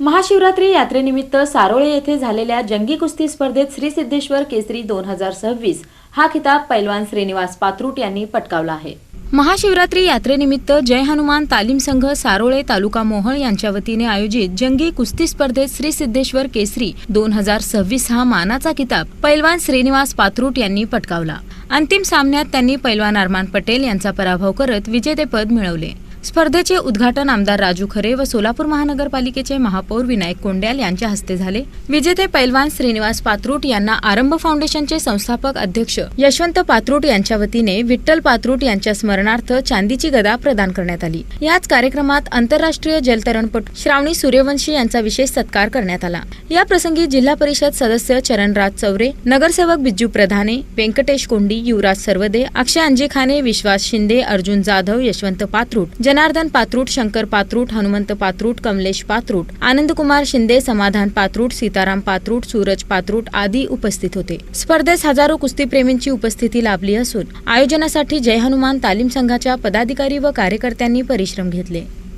महाशिवरात्री यात्रेनिमित्त सारोळे येथे झालेल्या जंगी कुस्ती स्पर्धेत श्री सिद्धेश्वर केसरी दोन हजार सव्वीस हा खिताब पैलवान श्रीनिवास पात्रूट यांनी पटकावला आहे. महाशिवरात्री यात्रेनिमित्त जय हनुमान तालीम संघ सारोळे तालुका मोहळ यांच्या वतीने आयोजित जंगी कुस्ती स्पर्धेत श्री सिद्धेश्वर केसरी दोन हजार सव्वीस हा मानाचा किताब पैलवान श्रीनिवास पात्रूट यांनी पटकावला. अंतिम सामन्यात त्यांनी पैलवान अरमान पटेल यांचा पराभव करत विजेतेपद मिळवले. स्पर्धेचे उद्घाटन आमदार राजू खरे व सोलापूर महानगरपालिकेचे महापौर विनायक कोंड्याल यांच्या हस्ते झाले. विजेते पैलवान श्रीनिवास पात्रूट यांना आरंभ फाउंडेशनचे संस्थापक अध्यक्ष यशवंत पात्रूट यांच्या वतीने विठ्ठल पात्रूट यांच्या स्मरणार्थ चांदीची गदा प्रदान करण्यात आली. याच कार्यक्रमात आंतरराष्ट्रीय जलतरणपटू श्रावणी सूर्यवंशी यांचा विशेष सत्कार करण्यात आला. या प्रसंगी जिल्हा परिषद सदस्य चरणराज चौरे नगरसेवक बिज्जू प्रधाने व्यंकटेश कोंडी युवराज सर्वदे अक्षय अंजिखाने विश्वास शिंदे अर्जुन जाधव यशवंत पात्रूट जनार्दन पात्रूट शंकर पात्रूट हनुमंत पात्रूट कमलेश पात्रूट आनंदकुमार शिंदे समाधान पात्रूट सीताराम पात्रूट सूरज पात्रूट आदी उपस्थित होते. स्पर्धेस हजारो कुस्तीप्रेमींची उपस्थिती लाभली असून आयोजनासाठी जय हनुमान तालीम संघाच्या पदाधिकारी व कार्यकर्त्यांनी परिश्रम घेतले.